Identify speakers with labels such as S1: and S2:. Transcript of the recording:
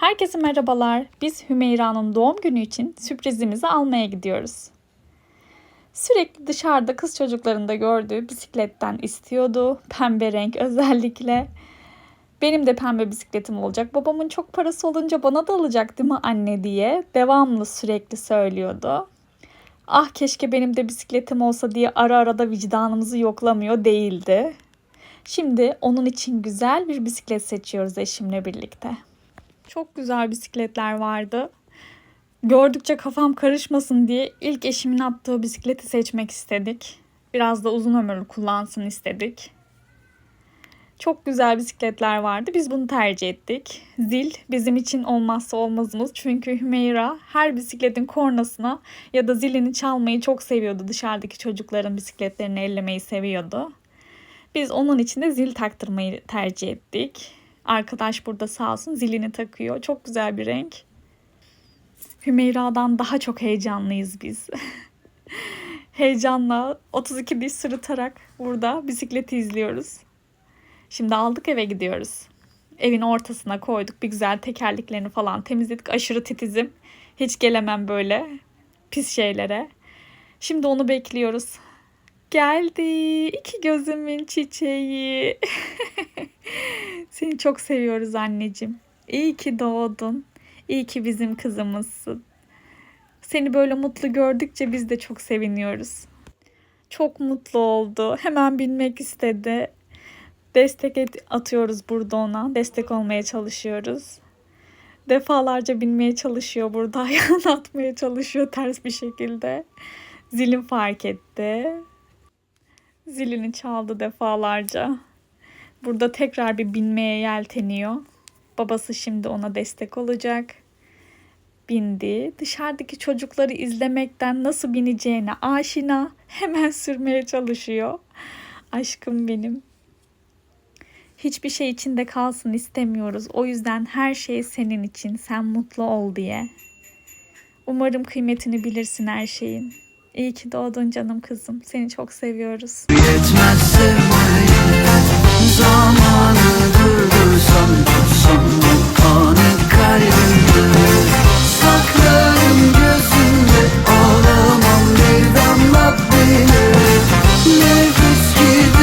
S1: Herkese merhabalar. Biz Hümeyra'nın doğum günü için sürprizimizi almaya gidiyoruz. Sürekli dışarıda kız çocuklarında gördüğü bisikletten istiyordu. Pembe renk özellikle. Benim de pembe bisikletim olacak. Babamın çok parası olunca bana da alacak değil mi anne diye devamlı sürekli söylüyordu. Ah keşke benim de bisikletim olsa diye ara ara da vicdanımızı yoklamıyor değildi. Şimdi onun için güzel bir bisiklet seçiyoruz eşimle birlikte. Çok güzel bisikletler vardı. Gördükçe kafam karışmasın diye ilk eşimin attığı bisikleti seçmek istedik. Biraz da uzun ömürlü kullansın istedik. Çok güzel bisikletler vardı. Biz bunu tercih ettik. Zil bizim için olmazsa olmazımız. Çünkü Hümeyra her bisikletin kornasına ya da zilini çalmayı çok seviyordu. Dışarıdaki çocukların bisikletlerini ellemeyi seviyordu. Biz onun için de zil taktırmayı tercih ettik. Arkadaş burada sağ olsun zilini takıyor. Çok güzel bir renk. Hümeyra'dan daha çok heyecanlıyız biz. Heyecanla 32 diş sırıtarak burada bisikleti izliyoruz. Şimdi aldık eve gidiyoruz. Evin ortasına koyduk. Bir güzel tekerleklerini falan temizledik. Aşırı titizim. Hiç gelemem böyle pis şeylere. Şimdi onu bekliyoruz. Geldi. İki gözümün çiçeği. Seni çok seviyoruz anneciğim. İyi ki doğdun. İyi ki bizim kızımızsın. Seni böyle mutlu gördükçe biz de çok seviniyoruz. Çok mutlu oldu. Hemen binmek istedi. Destek atıyoruz burada ona. Destek olmaya çalışıyoruz. Defalarca binmeye çalışıyor burada. Ayağını atmaya çalışıyor ters bir şekilde. Zilim fark etti. Zilini çaldı defalarca. Burada tekrar bir binmeye yelteniyor. Babası şimdi ona destek olacak. Bindi. Dışarıdaki çocukları izlemekten nasıl bineceğine aşina. Hemen sürmeye çalışıyor. Aşkım benim. Hiçbir şey içinde kalsın istemiyoruz. O yüzden her şey senin için. Sen mutlu ol diye. Umarım kıymetini bilirsin her şeyin. İyi ki doğdun canım kızım. Seni çok seviyoruz.
S2: Yetmez